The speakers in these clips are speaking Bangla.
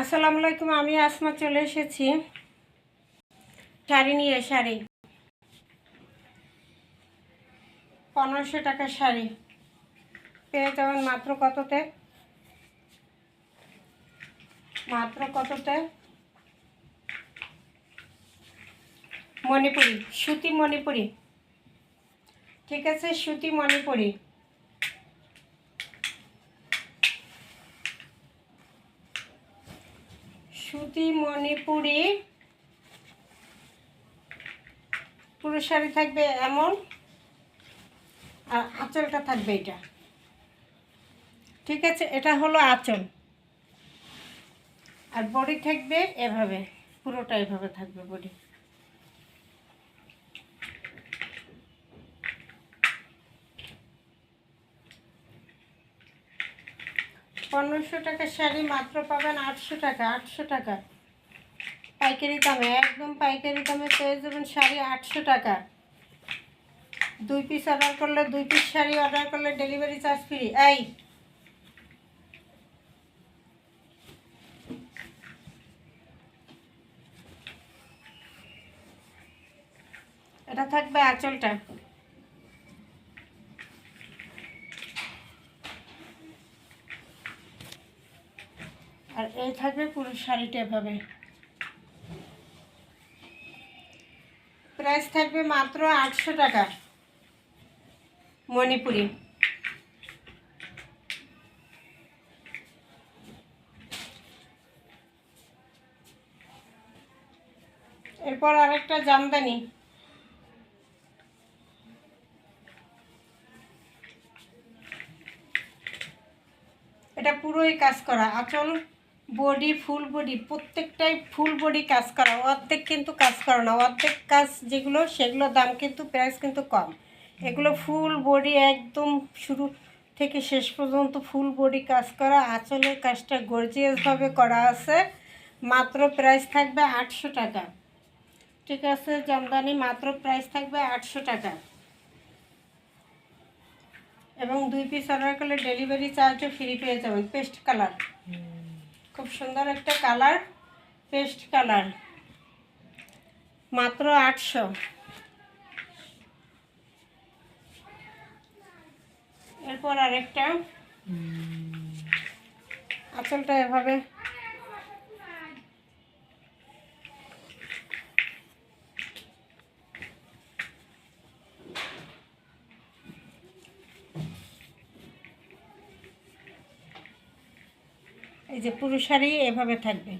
আসসালামু আলাইকুম, আমি আসমা চলে এসেছি। শাড়ি নিয়ে, শাড়ি। পনেরোশো টাকার শাড়ি। পেয়ে যাবেন মাত্র কততে? মাত্র কততে? মণিপুরি, সুতি মণিপুরি। ঠিক আছে, সুতি মণিপুরি। সুতি মণিপুরি। পুরো শাড়ি থাকবে এমন। আর আঁচলটা থাকবে এটা। ঠিক আছে, এটা হলো আঁচল। আর বডি থাকবে এভাবে, পুরোটা এভাবে থাকবে বডি। পনেরোশো টাকার শাড়ি মাত্র পাবেন আটশো টাকা আটশো টাকা। পাইকারি দামে, একদম পাইকারি দামে পেয়ে যাবেন শাড়ি আটশো টাকা। দুই পিস অর্ডার করলে, দুই পিস শাড়ি অর্ডার করলে ডেলিভারি চার্জ ফ্রি এই। এটা থাকবে আঁচলটা। আর এই থাকবে পুরো শাড়িটা এভাবে। প্রাইস থাকবে মাত্র আটশো টাকা। মণিপুরি। এরপর আরেকটা জামদানি। এটা পুরোই কাজ করা। আঁচল বডি, ফুল বডি, প্রত্যেকটাই ফুল বডি কাজ করা। অর্ধেক কিন্তু কাজ করা না। অর্ধেক কাজ যেগুলো সেগুলোর দাম কিন্তু প্রাইস কিন্তু কম। এগুলো ফুল বডি একদম শুরু থেকে শেষ পর্যন্ত ফুল বডি কাজ করা। আঁচলের কাজটা গর্জিয়াসভাবে করা আছে। মাত্র প্রাইস থাকবে আটশো টাকা। ঠিক আছে জামদানি, মাত্র প্রাইস থাকবে আটশো টাকা। এবং দুই পিস অর্ডার করলে ডেলিভারি চার্জও ফ্রি পেয়ে যাবেন পেস্ট কালার খুব সুন্দর একটা কালার পেস্ট কালার। মাত্র আটশো। এরপর আরেকটা। আঁচলটা এভাবে এই যে পুরো শাড়ি এভাবে থাকবে।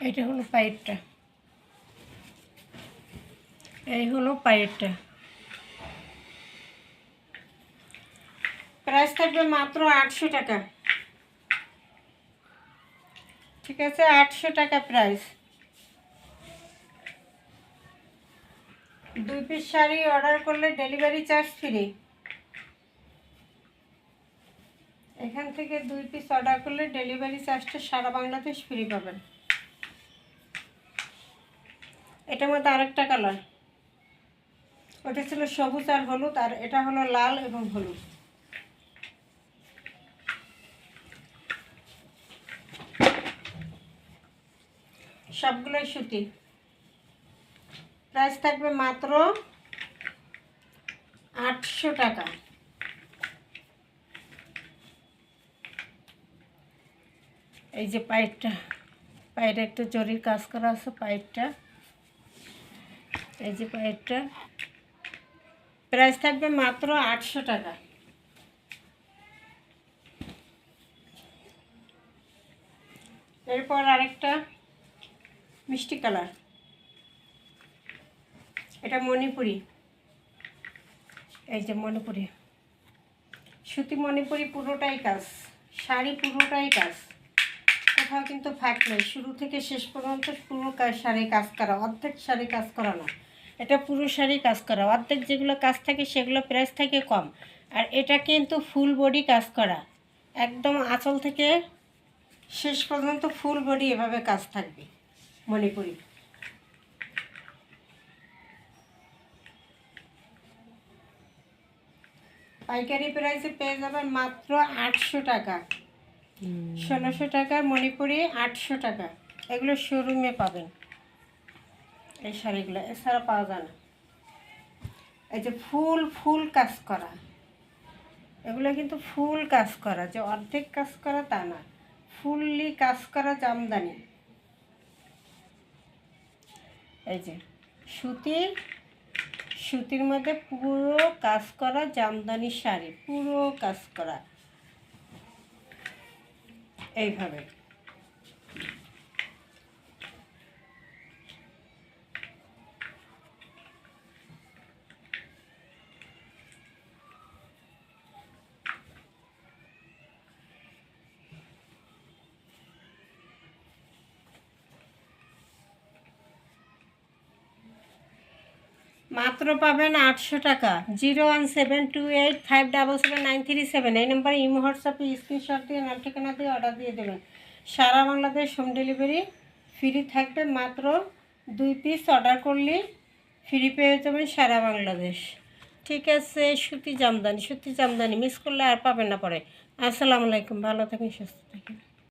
এটা হলো পায়েরটা। এই হলো পায়েরটা। প্রাইস থাকবে মাত্র আটশো টাকা। ঠিক আছে, আটশো টাকা প্রাইস। দুই পিস শাড়ি অর্ডার করলে ডেলিভারি চার্জ ফ্রি এখান থেকে দুই পিস অর্ডার করলে ডেলিভারি চার্জটা সারা বাংলাদেশ ফ্রি পাবেন। এটার মধ্যে আরেকটা কালার ওটা ছিল সবুজ আর হলুদ, আর এটা হলো লাল এবং হলুদ। সবগুলোই সুতি। প্রাইস থাকবে মাত্র আটশো টাকা। এই যে পাইপটা পায়ের একটা জরির কাজ করা আছে পাইপটা। এই যে পাইপটা, প্রাইস থাকবে মাত্র আটশো টাকা। এরপর আরেকটা মিষ্টি কালার। এটা মণিপুরি। এই যে মণিপুরি। সুতি মণিপুরি পুরোটাই কাজ। শাড়ি পুরোটাই কাজ। কোথাও কিন্তু ফাঁক নেই। শুরু থেকে শেষ পর্যন্ত পুরো শাড়ি কাজ করা। অর্ধেক শাড়ি কাজ করা না। এটা পুরো শাড়ি কাজ করা। অর্ধেক যেগুলো কাজ থাকে সেগুলো প্রাইস থাকে কম। আর এটা কিন্তু ফুল বডি কাজ করা। একদম আঁচল থেকে শেষ পর্যন্ত ফুল বডি এভাবে কাজ থাকবে মণিপুরি। পাইকারি প্রাইসে পেয়ে যাবেন মাত্র আটশো টাকা। ষোলোশো টাকার মণিপুরি আটশো টাকা। এগুলো শোরুমে পাবেন। এই শাড়িগুলো এছাড়া পাওয়া যায় না। এই যে ফুল ফুল কাজ করা। এগুলো কিন্তু ফুল কাজ করা যে অর্ধেক কাজ করা তা না। ফুললি কাজ করা জামদানি। এই যে সুতির সুতির মধ্যে পুরো কাজ করা জামদানি শাড়ি পুরো কাজ করা। এইভাবে। মাত্র পাবেন আটশো টাকা। Zero one seven two eight five double seven nine three seven. এই নাম্বারে ইমো, হোয়াটসঅ্যাপে, স্ক্রিনশট দিয়ে নাম ঠিকানা দিয়ে অর্ডার দিয়ে দেবেন। সারা বাংলাদেশ হোম ডেলিভারি ফ্রি থাকবে মাত্র দুই পিস অর্ডার করলে ফ্রি পেয়ে যাবেন সারা বাংলাদেশ। ঠিক আছে, সুতি জামদানি সুতি জামদানি মিস করলে আর পাবেন না পরে। আসসালামু আলাইকুম, ভালো থাকুন, সুস্থ থাকুন।